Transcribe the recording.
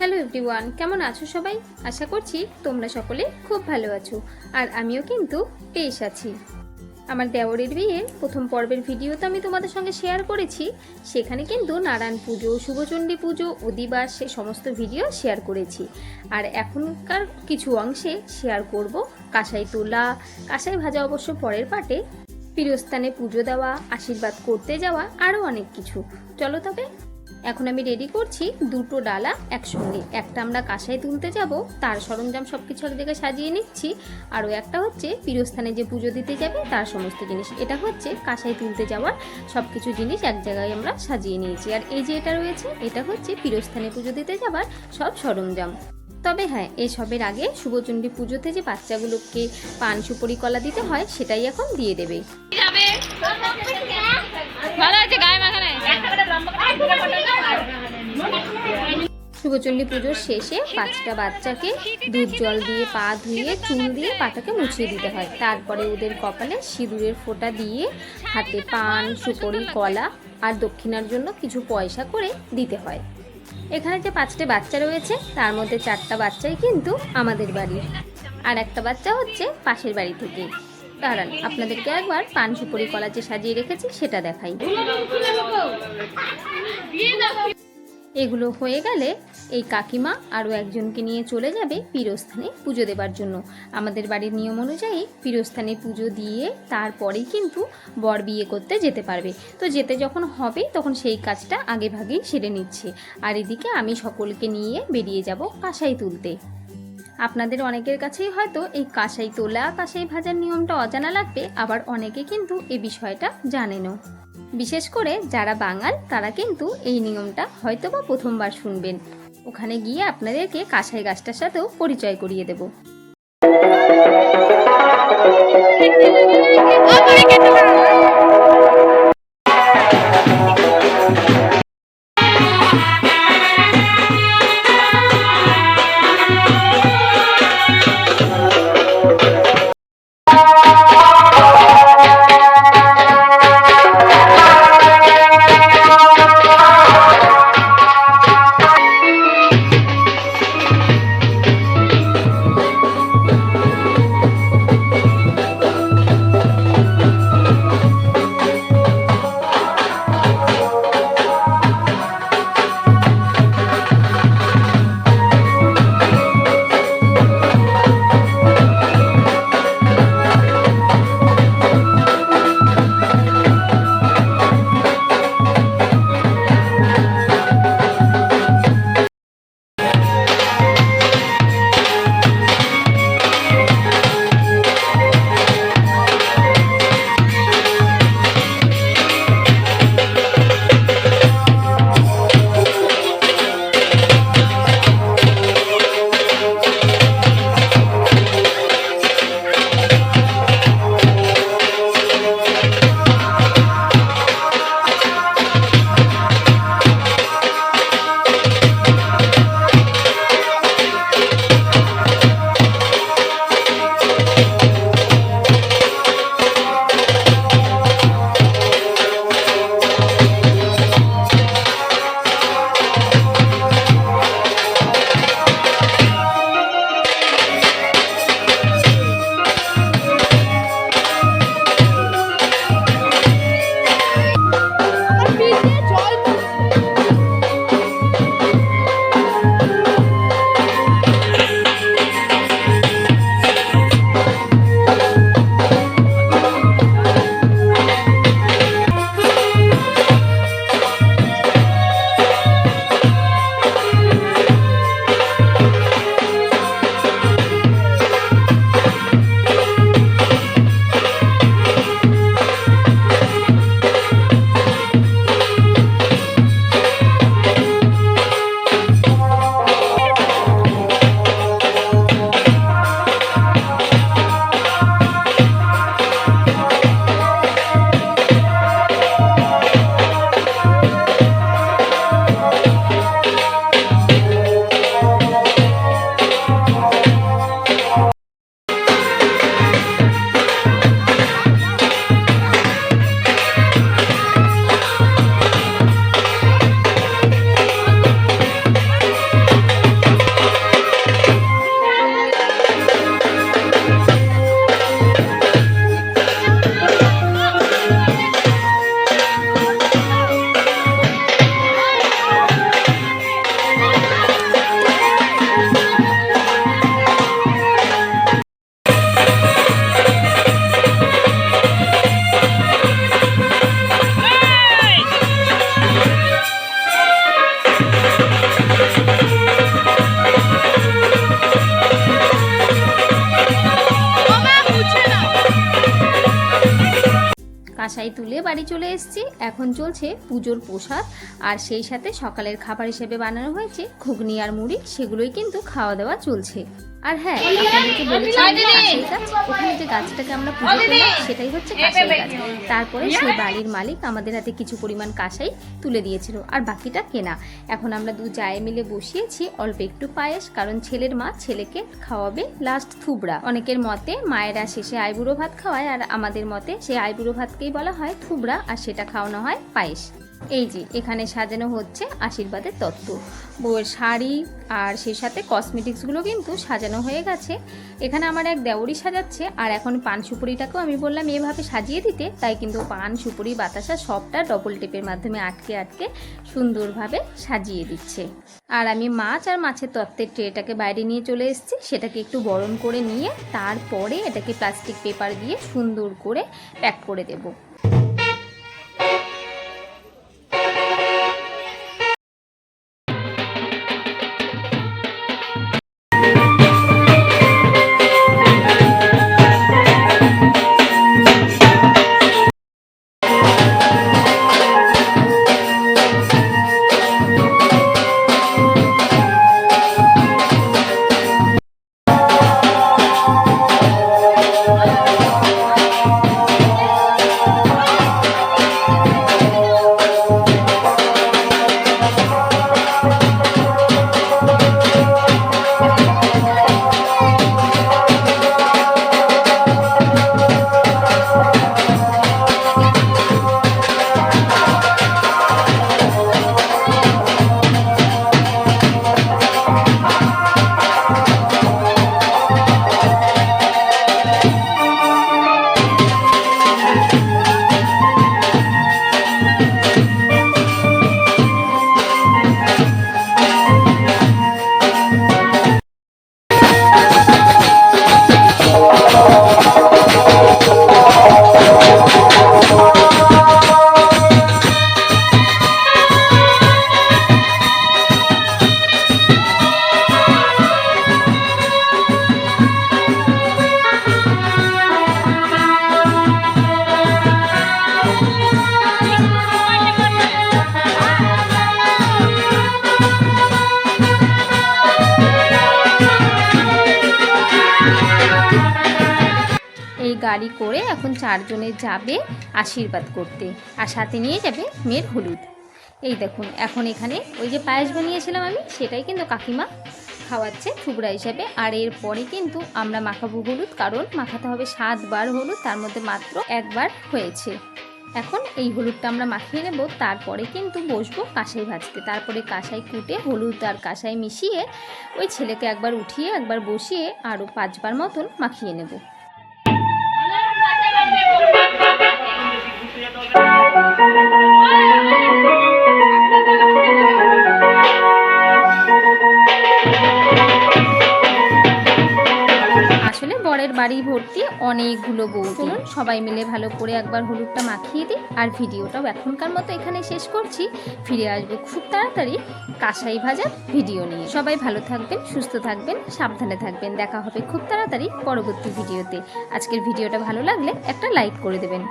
Hello everyone, কেমন আছো সবাই? আশা করছি তোমরা সকলে খুব ভালো আছো, আর আমিও কিন্তু বেশ আছি। আমার দেওরের বিয়ের প্রথম পর্বের ভিডিও তো আমি তোমাদের সঙ্গে শেয়ার করেছি, সেখানে কিন্তু নারায়ণ পুজো, শুভচণ্ডী পুজো, অধিবাস, সে সমস্ত ভিডিও শেয়ার করেছি। আর এখনকার কিছু অংশে শেয়ার করব কাঁসাই তোলা, কাঁসাই ভাজা অবশ্য পরের পাটে প্রিয়স্থানে পুজো দেওয়া, আশীর্বাদ করতে যাওয়া, আরও অনেক কিছু। চলো তবে এখন আমি রেডি করছি দুটো ডালা একসঙ্গে। একটা আমরা কাঁসায় তুলতে যাব, তার সরঞ্জাম সব কিছু এক সাজিয়ে নিচ্ছি। আরও একটা হচ্ছে পীরস্থানে যে পুজো দিতে যাবে, তার সমস্ত জিনিস। এটা হচ্ছে কাঁসায় তুলতে যাওয়ার সব কিছু জিনিস এক জায়গায় আমরা সাজিয়ে নিয়েছি। আর এই যে এটা রয়েছে, এটা হচ্ছে পীরস্থানে পুজো দিতে যাবার সব সরঞ্জাম। তবে হ্যাঁ এসবের আগে শুভচণ্ডী পুজোতে যে বাচ্চাগুলোকে পান সুপরি কলা দিতে হয়, সেটাই এখন দিয়ে দেবে। শুভচণ্ডী পুজোর শেষে পাঁচটা বাচ্চাকে দুধ জল দিয়ে, পা ধুয়ে, চুল দিয়ে পাটাকে মুছিয়ে দিতে হয়। তারপরে ওদের কপালে সিঁদুরের ফোঁটা দিয়ে হাতে পান, সুপরি, কলা আর দক্ষিণার জন্য কিছু পয়সা করে দিতে হয়। এখানে যে পাঁচটা বাচ্চা রয়েছে, তার মধ্যে চারটা বাচ্চাই কিন্তু আমাদের বাড়ির। আর একটা বাচ্চা হচ্ছে পাশের বাড়ি থেকে। দাঁড়ান, আপনাদেরকে একবার পান সুপরি কলা যে সাজিয়ে রেখেছি সেটা দেখাই। এগুলো হয়ে গেলে এই কাকিমা আরও একজনকে নিয়ে চলে যাবে পীরস্থানে পুজো দেবার জন্য। আমাদের বাড়ির নিয়ম অনুযায়ী পীরস্থানে পুজো দিয়ে তারপরেই কিন্তু বর বিয়ে করতে যেতে পারবে। তো যেতে যখন হবে, তখন সেই কাজটা আগেভাগেই সেরে নিচ্ছে। আর এদিকে আমি সকলকে নিয়ে বেরিয়ে যাব কাঁসাই তুলতে। আপনাদের অনেকের কাছেই হয়তো এই কাঁসাই তোলা, কাঁসাই ভাজার নিয়মটা অজানা লাগবে, আবার অনেকে কিন্তু এ বিষয়টা জানেনও। বিশেষ করে যারা বাঙাল, তারা কিন্তু এই নিয়মটা হয়তো বা প্রথমবার শুনবেন। ওখানে গিয়ে আপনাদেরকে কাঁসাই গাছটার সাথেও পরিচয় করিয়ে দেব। তুলে বাড়ি চলে এসেছি। এখন চলছে পুজোর প্রসাদ। আর সেই সাথে সকালের খাবার হিসেবে বানানো হয়েছে ঘুগনি আর মুড়ি। সেগুলোই কিন্তু খাওয়া দাওয়া চলছে। আর হ্যাঁ আপনাদেরকে বলেছিলাম যে কাঁসাই গাছ ওখানে যে গাছটাকে আমরা পুজো করলাম সেটাই হচ্ছে কাঁসাই গাছ তারপরে সেই বাড়ির মালিক আমাদের হাতে কিছু পরিমাণ কাঁসাই তুলে দিয়েছিল আর বাকিটা কেনা এখন আমরা দু জায়ে মিলে বসিয়েছি অল্প একটু পায়েস কারণ ছেলের মা ছেলেকে খাওয়াবে লাস্ট থুবড়া অনেকের মতে মায়েরা শেষে আইবুড়ো ভাত খাওয়ায় আর আমাদের মতে সেই আইবুড়ো ভাতকেই বলা হয় থুবড়া আর সেটা খাওয়ানো হয় পায়েস এই যে, এখানে সাজানো হচ্ছে আশীর্বাদের তত্ত্ব। বউয়ের শাড়ি আর সেই সাথে কসমেটিক্সগুলো কিন্তু সাজানো হয়ে গেছে। এখানে আমার এক দেওরি সাজাচ্ছে, আর এখন পান সুপুরিটাকেও আমি বললাম এভাবে সাজিয়ে দিতে, তাই কিন্তু পান, সুপুরি, বাতাসা সবটা ডবল টেপের মাধ্যমে আটকে আটকে সুন্দরভাবে সাজিয়ে দিচ্ছে। আর আমি মাছ আর মাছের তত্ত্বের ট্রেটাকে বাইরে নিয়ে চলে এসেছি, সেটাকে একটু বরণ করে নিয়ে তারপরে এটাকে প্লাস্টিক পেপার দিয়ে সুন্দর করে প্যাক করে দেবো। গাড়ি করে এখন চারজনে যাবে আশীর্বাদ করতে আর সাথে নিয়ে যাবে মেয়ের হলুদ। এই দেখুন, এখন এখানে ওই যে পায়েস বানিয়েছিলাম আমি, সেটাই কিন্তু কাকিমা খাওয়াচ্ছে থুবড়া হিসাবে। আর এরপরে কিন্তু আমরা মাখাবো হলুদ, কারণ মাখাতে হবে সাতবার হলুদ, তার মধ্যে মাত্র একবার হয়েছে। এখন এই হলুদটা আমরা মাখিয়ে নেব, তারপরে কিন্তু বসবো কাঁসাই ভাজতে। তারপরে কাঁসাই কুটে হলুদ আর কাঁসাই মিশিয়ে ওই ছেলেকে একবার উঠিয়ে, একবার বসিয়ে আরও পাঁচবার মতন মাখিয়ে নেব। বাড়ি ভর্তি অনেকগুলো বউ। চলুন সবাই মিলে ভালো করে একবার হলুদটা মাখিয়ে দিই আর ভিডিওটাও এখনকার মতো এখানে শেষ করছি। ফিরে আসব খুব তাড়াতাড়ি কাঁসাই ভাজার ভিডিও নিয়ে। সবাই ভালো থাকবেন সুস্থ থাকবেন সাবধানে থাকবেন। দেখা হবে খুব তাড়াতাড়ি পরবর্তী ভিডিওতে। আজকের ভিডিওটা ভালো লাগলে একটা লাইক করে দেবেন।